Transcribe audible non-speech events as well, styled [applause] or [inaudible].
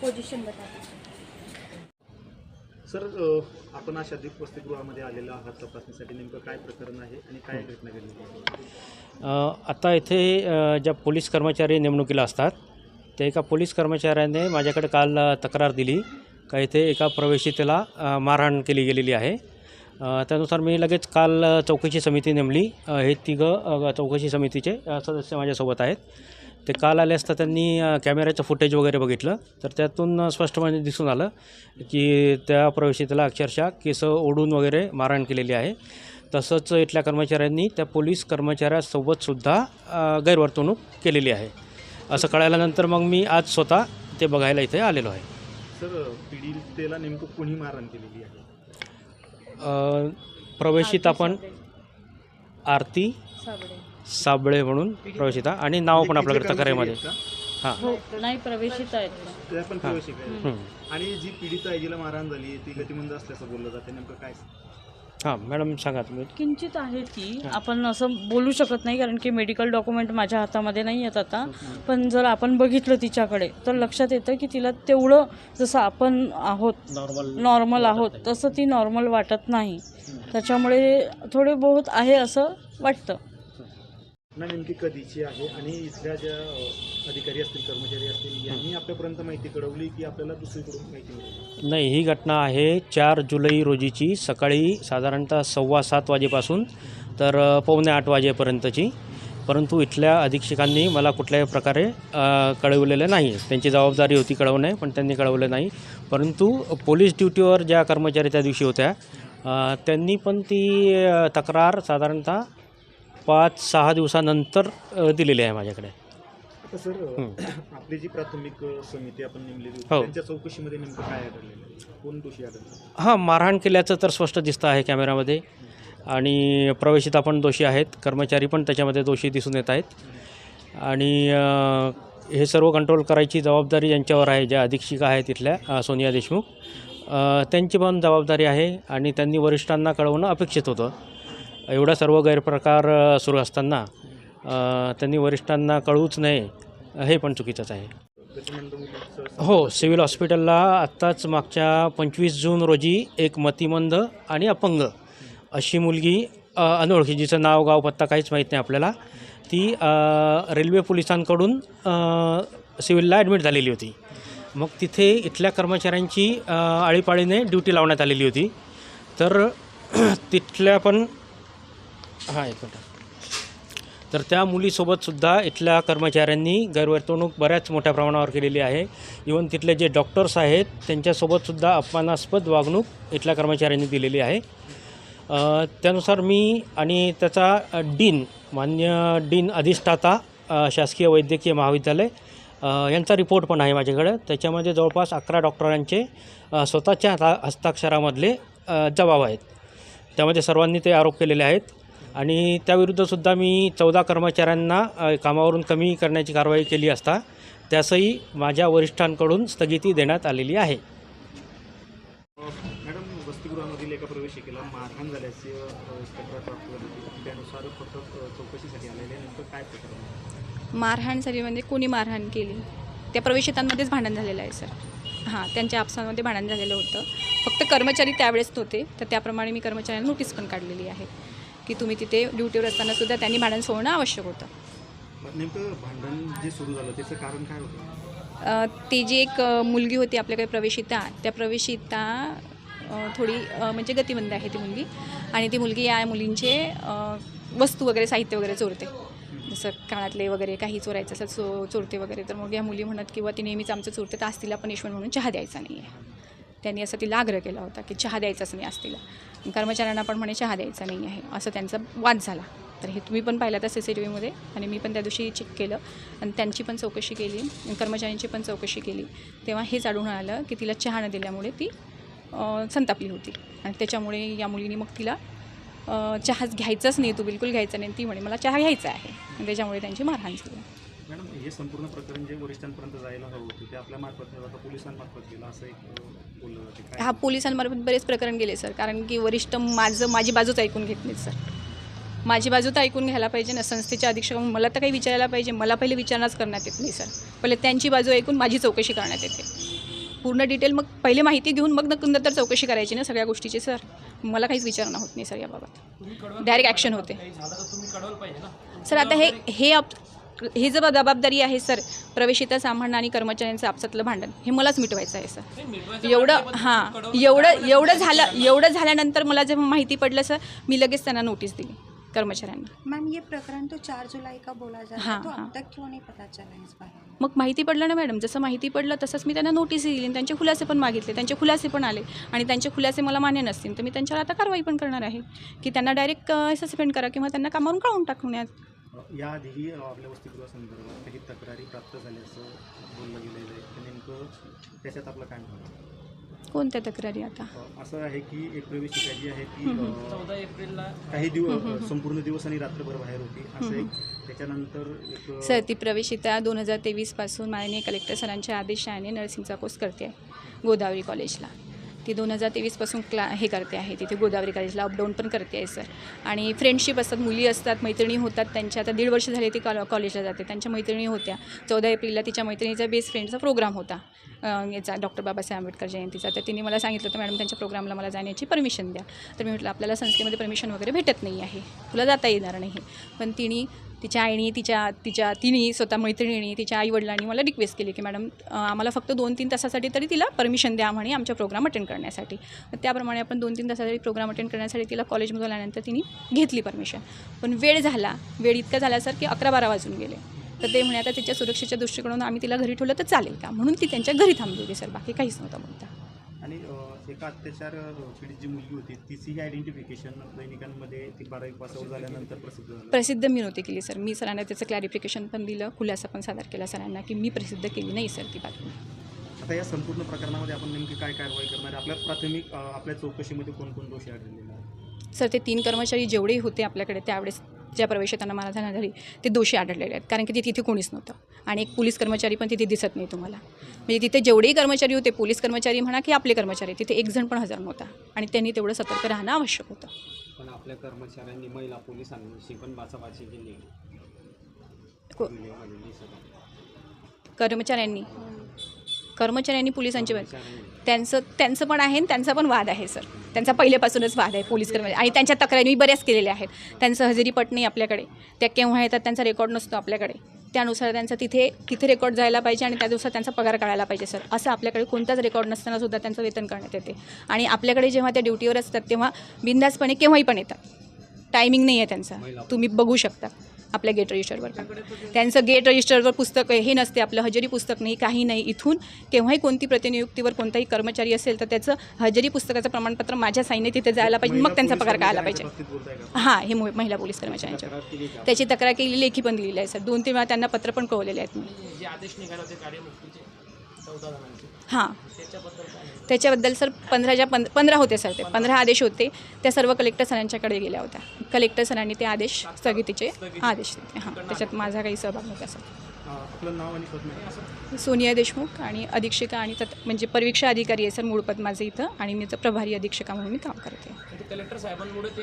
Position sir आपण अशा दीप वसतिगृहामध्ये आलेला आहात तपासणीसाठी. नेमकं काय प्रकरण आहे आणि काय घटना घडली? आता इथे ज्या पोलीस कर्मचारी नेमणुकीला असतात त्या एका पोलीस कर्मचाऱ्याने माझ्याकडे काल तक्रार दिली का इथे एका प्रवेशितेला मारहाण केली गेलेली आहे. त्यानुसार मी लगेच काल चौकशी समिती नेमली. हे तिघं चौकशी समितीचे सदस्य माझ्यासोबत आहेत. ते काल आले असता त्यांनी कॅमेऱ्याचं फुटेज वगैरे बघितलं. तर त्यातून स्पष्टपणे म्हणजे दिसून आलं की त्या प्रवेशितेला अक्षरशः केसं ओढून वगैरे मारहाण केलेली आहे. तसंच इथल्या कर्मचाऱ्यांनी त्या पोलीस कर्मचाऱ्यासोबतसुद्धा गैरवर्तणूक केलेली आहे. असं कळाल्यानंतर मग मी आज स्वतः ते बघायला इथे आलेलो आहे. सर पीडितेला नेमकं कोणी मारहाण केलेली आहे? अ, प्रवेशित आपण आरती साबळे. साबळे म्हणून प्रवेशिता. आणि नाव पण आपल्याकडे तक्रारीमध्ये. हां. हो नाही प्रवेशित आहेत. का? त्या पण प्रवेशिका आहेत. आणि जी पीडित आहे जिला मारहाण झाली ती गतिमंद असल्याचं बोललं जातं नेमकं काय? हां मॅडम सांगा तुम्ही. किंचित आहे ती. आपण असं बोलू शकत नाही कारण की मेडिकल डॉक्युमेंट माझ्या हातामध्ये नाही आहेत आता. पण जर आपण बघितलं तिच्याकडे तर लक्षात येतं की तिला तेवढं जसं आपण आहोत नॉर्मल नॉर्मल आहोत तसं ती नॉर्मल वाटत नाही. त्याच्यामुळे थोडे बहुत आहे असं वाटतं. घटना नेमकी कधीची आहे आणि इथल्या ज्या अधिकारी असतील कर्मचारी असतील यांनी आपल्यापर्यंत माहिती कळवली की आपल्याला दुसरीकडून माहिती मिळाली? नाही ही घटना आहे चार जुलै रोजीची सकाळी साधारणतः सव्वा सात वाजेपासून तर पावणे आठ वाजेपर्यंतची. परंतु इथल्या अधीक्षकांनी मला कुठल्याही प्रकारे कळवलेलं कळवलेले नाही. त्यांची जबाबदारी होती कळवणे पण त्यांनी कळवले नाही. परंतु पोलीस ड्युटीवर ज्या कर्मचारी त्या दिवशी होत्या त्यांनी पण ती तक्रार साधारणतः पाच सहा दिवसानंतर अ, दिलेली आहे माझ्याकडे. आता सर आपली जी प्राथमिक समिती आपण नेमलेली होती हो. त्यांच्या चौकशीमध्ये नेमकं काय आढळलेलं आहे? कोण दोषी आढळले? हां मारहाण केल्याचं तर स्पष्ट दिसतं आहे कॅमेरामध्ये. आणि प्रवेशित आपण दोषी आहेत कर्मचारी पण त्याच्यामध्ये दोषी दिसून येत आहेत. आणि अ, हे सर्व कंट्रोल करायची जबाबदारी यांच्यावर आहे ज्या अधीक्षिका आहेत तिथल्या अ, सोनिया देशमुख. अ, त्यांची पण जबाबदारी आहे आणि त्यांनी वरिष्ठांना कळवणं अपेक्षित होतं. एवढा सर्व गैरप्रकार सुरू असताना त्यांनी वरिष्ठांना कळवूच नये हे पण चुकीचंच आहे. हो सिव्हिल हॉस्पिटलला आत्ताच मागच्या पंचवीस जून रोजी एक मतिमंद आणि अपंग अशी मुलगी अनोळखी जिचं नाव गाव पत्ता काहीच माहीत नाही आपल्याला ती रेल्वे पोलिसांकडून सिव्हिलला ॲडमिट झालेली होती. मग तिथे इथल्या कर्मचाऱ्यांची आळीपाळीने ड्युटी लावण्यात आलेली होती. तर [clears throat] तिथल्या पण हां एक मिनटं. तर त्या मुलीसोबतसुद्धा इथल्या कर्मचाऱ्यांनी गैरवर्तवणूक बऱ्याच मोठ्या प्रमाणावर केलेली आहे. इवन तिथले जे डॉक्टर्स आहेत त्यांच्यासोबतसुद्धा अपमानास्पद वागणूक इथल्या कर्मचाऱ्यांनी दिलेली आहे. त्यानुसार मी आणि त्याचा डीन मान्य डीन अधिष्ठाता शासकीय वैद्यकीय महाविद्यालय यांचा रिपोर्ट पण आहे माझ्याकडं. त्याच्यामध्ये जवळपास अकरा डॉक्टरांचे स्वतःच्या हस्ताक्षरामधले जबाब आहेत. त्यामध्ये सर्वांनी ते आरोप केलेले आहेत. आणि त्याविरुद्धसुद्धा मी चौदा कर्मचाऱ्यांना कामावरून कमी करण्याची कारवाई केली असता त्यासही माझ्या वरिष्ठांकडून स्थगिती देण्यात आलेली आहे. मॅडम वसतिगृहामधील एका प्रवेशिकेला मारहाण झाल्याची अ, तक्रार प्राप्त झाली होती. त्यानुसार फक्त चौकशीसाठी आलेले काय? मारहाण झाली म्हणजे कोणी मारहाण केली? त्या प्रवेशितांमध्येच भांडण झालेलं आहे सर. हां त्यांच्या आपसामध्ये भांडण झालेलं होतं. फक्त कर्मचारी त्यावेळेस नव्हते तर त्याप्रमाणे मी कर्मचाऱ्यांना नोटीस पण काढलेली आहे. की तुम्ही तिथे ड्युटीवर असताना सुद्धा त्यांनी भांडण सोडणं आवश्यक होतं. नेमकं भांडण जे सुरू झालं त्याचं कारण काय होतं? ती जी एक मुलगी होती आपल्याकडे प्रवेशिता त्या प्रवेशिता थोडी म्हणजे गतिमंद आहे ती मुलगी. आणि ती मुलगी या मुलींचे वस्तू वगैरे साहित्य वगैरे चोरते. जसं कानातले वगैरे काही चोरायचं असं चो चोरते वगैरे तर मग या मुली म्हणत किंवा ती नेहमीच आमचं चोरते तर आज तिला पनिशमेंट म्हणून चहा द्यायचा नाही आहे त्यांनी असं तिला आग्रह केला होता की चहा द्यायचाच नाही आज तिला. कर्मचाऱ्यांना पण म्हणे चहा द्यायचा नाही आहे. असं त्यांचा वाद झाला. तर हे तुम्ही पण पाहिलं त्या सी सी टी व्हीमध्ये आणि मी पण त्या दिवशी चेक केलं आणि त्यांची पण चौकशी केली कर्मचाऱ्यांची पण चौकशी केली. तेव्हा हेच आढळून आलं की तिला चहा न दिल्यामुळे ती संतापली होती. आणि त्याच्यामुळे या मुलीने मग तिला चहाच घ्यायचाच नाही तू बिलकुल घ्यायचा नाही. ती म्हणे मला चहा घ्यायचा आहे. त्याच्यामुळे त्यांची मारहाण झाली. मॅडम हे संपूर्ण प्रकरण जे वरिष्ठांपर्यंत जायला हवं होतं ते आपल्या मार्फत पोलिसांमार्फत गेलं असं एक बोललं जाते. हा पोलिसांमार्फत बरेच प्रकरण गेले सर. कारण की वरिष्ठ माझं माझी बाजूच ऐकून घेत नाहीत सर. माझी बाजू तर ऐकून घ्यायला पाहिजे ना संस्थेचे अधीक्षक मला तर काही विचारायला पाहिजे. मला पहिले विचारणाच करण्यात येत नाही सर. पहिले त्यांची बाजू ऐकून माझी चौकशी करण्यात येते. पूर्ण डिटेल मग पहिले माहिती घेऊन मग नंतर चौकशी करायची ना सगळ्या गोष्टीची सर. मला काहीच विचारणं होत नाही सर याबाबत डायरेक्ट ॲक्शन होते. सर आता हे हे आप ही जर जबाबदारी आहे सर प्रवेशिता सांभाळणं आणि कर्मचाऱ्यांचं आपसातलं भांडण हे मलाच मिटवायचं आहे सर. एवढं हां एवढं एवढं झालं एवढं झाल्यानंतर मला जेव्हा माहिती पडलं सर मी लगेच त्यांना नोटीस दिली कर्मचाऱ्यांना. मैम ये प्रकरण तो चार जुलाई का बोला जा रहा हाँ, है तो हाँ। अब तक क्यों नहीं पता चला इस बारे में? मग माहिती पडलं ना मॅडम जसं माहिती पडलं तसंच मी त्यांना नोटीस दिली आणि त्यांचे खुलासे पण मागितले त्यांचे खुलासे पण आले आणि त्यांचे खुलासे मला मान्य नसतील तर मी त्यांच्यावर आता कारवाई पण करणार आहे की त्यांना डायरेक्ट सस्पेंड करा किंवा त्यांना कामावरून काढून टाकण्यात याआधीही आपल्या वसतिगृहासंदर्भात काही तक्रारी प्राप्त झाल्याचं बोललं गेलेलं आहे. तर नेमकं त्याच्यात आपलं काय म्हणणं आहे? कोणत्या तक्रारी आता? असं आहे की एक प्रवेशिका जी आहे ती चौदा एप्रिलला. काही दिवस संपूर्ण दिवस आणि रात्रभर बाहेर होती. असं एक त्याच्यानंतर सर ती प्रवेशिता दोन हजार तेवीसपासून माननीय कलेक्टर सरांच्या आदेशाने नर्सिंगचा कोर्स करते आहे गोदावरी कॉलेजला. ती दोन हजार तेवीसपासून क्ला हे करते आहे तिथे गोदावरी कॉलेजला अपडाऊन पण करते आहे सर आणि फ्रेंडशिप असतात मुली असतात मैत्रिणी होतात त्यांच्या. आता दीड वर्ष झाले ती कॉल कॉलेजला जाते. त्यांच्या मैत्रिणी होत्या. चौदा एप्रिलला तिच्या मैत्रिणीचा बेस्ट फ्रेंडचा प्रोग्राम होता. याचा डॉक्टर बाबासाहेब आंबेडकर जयंतीचा. तर तिने मला सांगितलं होतं मॅडम त्यांच्या प्रोग्रामला मला जाण्याची परमिशन द्या. तर मी म्हटलं आपल्याला संस्थेमध्ये परमिशन वगैरे भेटत नाही आहे. तुला जाता येणार नाही. पण तिने तिच्या आईने तिच्या तिच्या तिने स्वतः मैत्रिणीने तिच्या आईवडिलांनी मला रिक्वेस्ट केली की मॅडम आम्हाला फक्त दोन तीन तासासाठी तरी तिला परमिशन द्या म्हणे आमच्या प्रोग्राम अटेंड करण्यासाठी. त्याप्रमाणे आपण दोन तीन तासासाठी प्रोग्राम अटेंड करण्यासाठी तिला कॉलेजमधून आल्यानंतर तिने घेतली परमिशन पण वेळ झाला. वेळ इतका झाला सर की अकरा बारा वाजून गेले. तर ते म्हणे आता तिच्या सुरक्षेच्या दृष्टिकोनातून आम्ही तिला घरी ठेवलं तर चालेल का? म्हणून ती त्यांच्या घरी थांबली होती सर बाकी काहीच नव्हतं बोलता आणि एका अत्याचार पीडित जी मुलगी होती तिची आयडेंटिफिकेशन दैनिकांमध्ये ती बारावी पास आऊट झाल्यानंतर प्रसिद्ध झालं. प्रसिद्ध मी नव्हती केली सर. मी सरांना त्याचं क्लॅरिफिकेशन पण दिलं खुलासा पण सादर केला सरांना की मी प्रसिद्ध केली नाही सर ती बातमी. आता या संपूर्ण प्रकरणामध्ये आपण नेमकी काय कारवाई करणार? आपल्या प्राथमिक आपल्या चौकशीमध्ये कोण कोण दोषी आढळलेले सर ते तीन कर्मचारी जेवढे होते आपल्याकडे त्यावेळेस ज्या प्रवेशातांना मला झाल्या घरी ते दोषी आढळलेले आहेत. कारण की ते तिथे कोणीच नव्हतं. आणि एक पोलीस कर्मचारी पण तिथे दिसत नाही तुम्हाला. म्हणजे तिथे जेवढेही कर्मचारी होते पोलीस कर्मचारी म्हणा की आपले कर्मचारी तिथे एक जण पण हजर नव्हता. आणि त्यांनी तेवढं सतर्क राहणं आवश्यक होतं. पण आपल्या कर्मचाऱ्यांनी महिला पोलिसांशी पण बाचाबाची केली. कर्मचाऱ्यांनी? कर्मचाऱ्यांनी पोलिसांची. त्यांचं त्यांचं पण आहे त्यांचा पण वाद आहे सर. त्यांचा पहिल्यापासूनच वाद आहे पोलीस कर्मचारी. आणि त्यांच्या तक्रारी मी बऱ्याच केलेल्या आहेत. त्यांचं हजेरी पट नाही आपल्याकडे. त्या केव्हा येतात त्यांचा रेकॉर्ड नसतो आपल्याकडे. त्यानुसार त्यांचा तिथे तिथे रेकॉर्ड जायला पाहिजे आणि त्या दिवसात त्यांचा पगार काढायला पाहिजे सर. असं आपल्याकडे कोणताच रेकॉर्ड नसताना सुद्धा त्यांचं वेतन करण्यात येते. आणि आपल्याकडे जेव्हा त्या ड्युटीवर असतात तेव्हा बिंदासपणे केव्हाही पण येतात. टायमिंग नाही आहे त्यांचा. तुम्ही बघू शकता. आपल्या गेट रजिस्टरवर त्यांचं गेट रजिस्टरवर पुस्तक हे नसते आपलं हजेरी पुस्तक नाही काही नाही इथून. केव्हाही कोणती प्रतिनियुक्तीवर कोणताही कर्मचारी असेल तर त्याचं हजेरी पुस्तकाचं प्रमाणपत्र माझ्या साईने तिथे जायला पाहिजे मग त्यांचा पगार कळायला पाहिजे. बाबतीत बोलताय का? हां हे महिला पोलीस कर्मचाऱ्यांच्या? त्याची तक्रार केली लेखी पण दिलेली आहे सर. दोन तीन वेळा त्यांना पत्र पण कळवलेले आहेत मी. हां. त्याच्याबद्दल सर पंधराच्या पंध पंधरा होते सर ते. पंधरा आदेश होते. त्या सर्व कलेक्टर सरांच्याकडे गेल्या होत्या. कलेक्टर सरांनी ते आदेश स्थगितीचे आदेश दिले हां. त्याच्यात माझा काही सहभाग नव्हता सर. सोनिया देशमुख आणि अधीक्षिका आणि तत् म्हणजे परीक्षा अधिकारी आहे सर मूळ पद माझं इथं आणि मी इथं प्रभारी अधीक्षिका म्हणून मी काम करते. कलेक्टर साहेबांमुळे ते